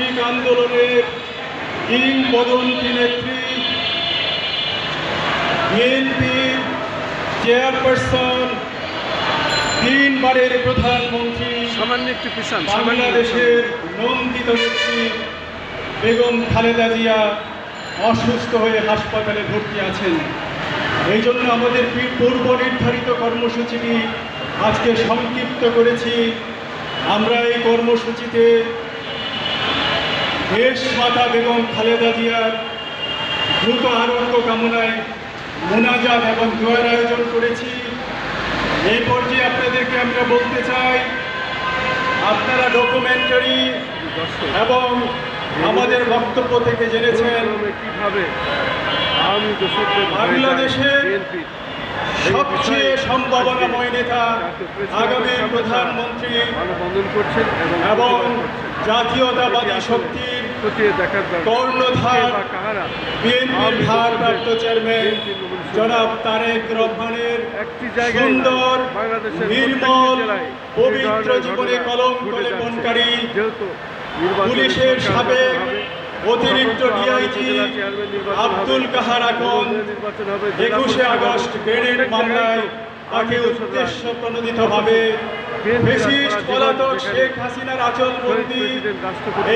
গণতান্ত্রিক আন্দোলনের কিংবদন্তি নেত্রী বিএনপির চেয়ারপারসন তিনবারের প্রধানমন্ত্রী বাংলাদেশের নন্দিত নেত্রী বেগম খালেদা জিয়া অসুস্থ হয়ে হাসপাতালে ভর্তি আছেন। এই জন্য আমাদের পূর্ব নির্ধারিত কর্মসূচিটি আজকে সংক্ষিপ্ত করেছি। আমরা এই কর্মসূচিতে দেশ মাতা বেগম খালেদা জিয়ার দ্রুত আরোগ্য কামনায় মোনাজাত এবং দোয়ার আয়োজন করেছি। এই পর্যায়ে আপনাদেরকে আমরা বলতে চাই আপনারা ডকুমেন্টারি এবং আমাদের বক্তব্য থেকে জেনেছেন বাংলাদেশের সবচেয়ে সম্ভাবনাময় নেতা আগামী প্রধানমন্ত্রী করছেন এবং জাতীয়তাবাদী শক্তির খতিয়ে কর্ণধার বা বিএনপির ভারপ্রাপ্ত চেয়ারম্যান জনাব তারেক রহমানের একটি সুন্দর নির্মল পবিত্র জীবনে নির্বাচনের পুলিশের সাবেক অতিরিক্ত ডিআইজি আব্দুল কাহার আকন একুশে আগস্ট। গ্রেনেড মামলায় তাকে উদ্দেশ্য প্রণোদিতভাবে ফেসিস্ট পলাতক শেখ হাসিনার আচল বন্দি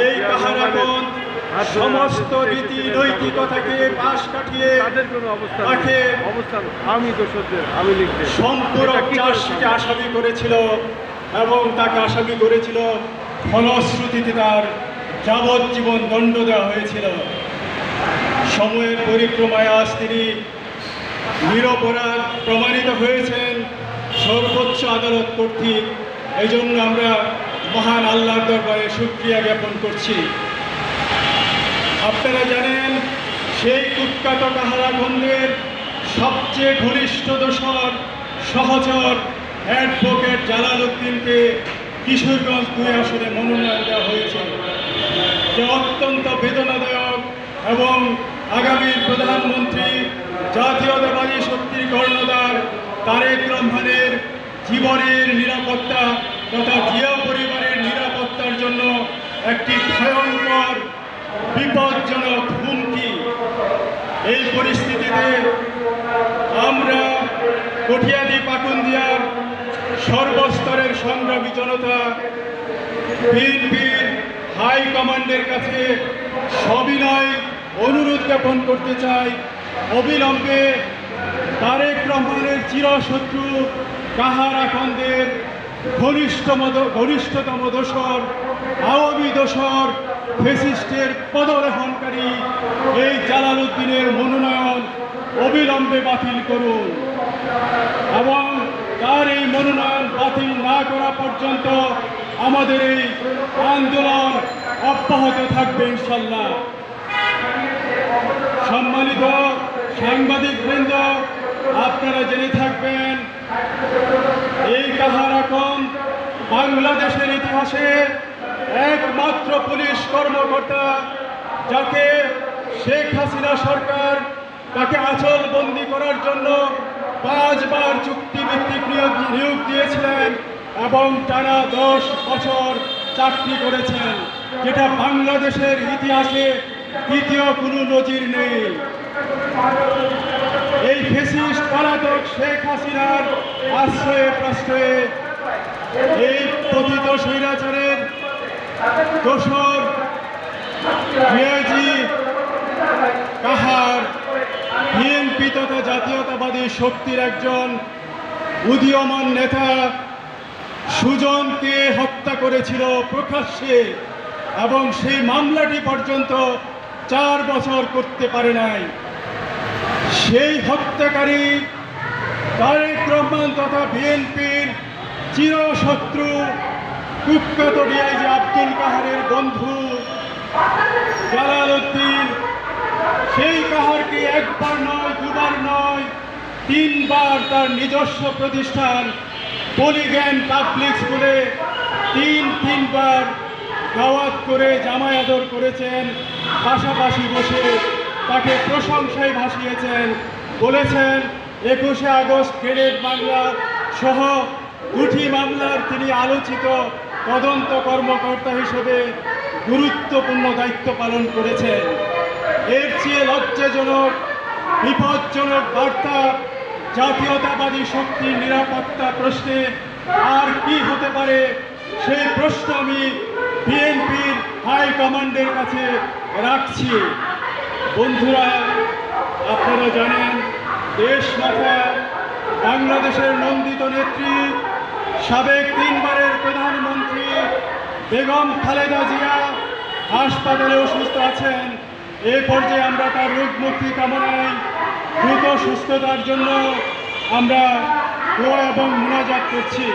এই কাহার আকন সমস্ত রীতি নৈতিকতাকে পাশ কাটিয়ে তাদের কোনো অবস্থান তাকে। অবস্থান আমি দোষদের আমি লিখতে সম্পূরক চার্জশিটে আসামি করেছিল এবং তাকে আসামি করেছিল ফলশ্রুতিতে তার যাবজ্জীবন দণ্ড দেওয়া হয়েছিল। সময়ের পরিক্রমায় আজ তিনি নিরপরাধ প্রমাণিত হয়েছেন সর্বোচ্চ আদালত কর্তৃক। এই জন্য আমরা মহান আল্লাহর দরবারে সুক্রিয়া জ্ঞাপন করছি। আপনারা জানেন, সেই কুখ্যাত কাহারাগঞ্জের সবচেয়ে ঘনিষ্ঠ দোষর, সহচর অ্যাডভোকেট জালাল উদ্দিনকে কিশোরগঞ্জ দুই আসনে মনোনয়ন দেওয়া হয়েছে। যা অত্যন্ত বেদনাদায়ক এবং আগামী প্রধানমন্ত্রী জাতীয়তাবাদী শক্তির কর্ণধার তারেক রহমানের জীবনের নিরাপত্তা তথা জিয়া পরিবারের নিরাপত্তার জন্য একটি ভয়ঙ্কর, বিপজ্জনক হুমকি। এই পরিস্থিতিতে আমরা কঠিয়াদি পাকুন্দিয়ার সর্বস্তরের সংগ্রামী জনতা, বিএনপির হাই কমান্ডের কাছে সবিনয় অনুরোধ জ্ঞাপন করতে চাই। অবিলম্বে তারেক রহমানের চিরশত্রু কাহারা খন্দের ঘনিষ্ঠ মদ- ঘনিষ্ঠতম দোসর আওয়ামী দোসর ফেসিস্টের পদরেহনকারী এই জালাল উদ্দিনের মনোনয়ন অবিলম্বে বাতিল করুন। এবং তার এই মনোনয়ন বাতিল না করা পর্যন্ত আমাদের এই আন্দোলন অব্যাহত থাকবে ইনশাল্লাহ সম্মানিত সাংবাদিক বৃন্দ, আপনারা জেনে থাকবেন, এই কাহার এখন বাংলাদেশের ইতিহাসে একমাত্র পুলিশ কর্মকর্তা যাকে শেখ হাসিনা সরকার তাকে আচল বন্দি করার জন্য পাঁচবার চুক্তিভিত্তিক নিয়োগ দিয়েছিলেন। এবং টানা দশ বছর চাকরি করেছেন, যেটা বাংলাদেশের ইতিহাসে দ্বিতীয় কোনো নজির নেই। এই ফেসিস্ট পলাতক শেখ হাসিনার আশ্রয়ে প্রশ্রয়ে এই পতিত স্বৈরাচারের দোসর কাহার বিএনপি তথা জাতীয়তাবাদী শক্তির একজন উদীয়মান নেতা সুজনকে হত্যা করেছিল প্রকাশ্যে এবং সেই মামলাটি পর্যন্ত চার বছর করতে পারে নাই। সেই হত্যাকারী তারেক রহমান তথা বিএনপির চিরশত্রু কুখ্যাত ডিআইজি আব্দুল কাহারের বন্ধু জালাল উদ্দিন সেই কাহারকে একবার নয়, দুবার নয়, তিনবার তার নিজস্ব প্রতিষ্ঠান পলিগ্যান পাবলিক স্কুলে তিন, তিনবার দাওয়াত করে জামাই আদর করেছেন। পাশাপাশি বসে তাকে প্রশংসায় ভাসিয়েছেন। বলেছেন, একুশে আগস্ট গ্রেনেড মামলা সহ দুটি মামলার তিনি আলোচিত তদন্ত কর্মকর্তা হিসেবে গুরুত্বপূর্ণ দায়িত্ব পালন করেছেন। এর চেয়ে লজ্জাজনক, বিপজ্জনক বার্তা জাতীয়তাবাদী শক্তির নিরাপত্তা প্রশ্নে আর কি হতে পারে সেই প্রশ্ন আমি বিএনপির হাইকমান্ডের কাছে রাখছি। বন্ধুরা, আপনারা জানেন, দেশ মাথা বাংলাদেশের নন্দিত নেত্রী, সাবেক তিনবারের প্রধানমন্ত্রী বেগম খালেদা জিয়া হাসপাতালে অসুস্থ আছেন। এ পর্যায়ে আমরা তার রোগ মুক্তি কামনায় দ্রুত সুস্থতার জন্য আমরা দোয়া এবং মোনাজাত করছি।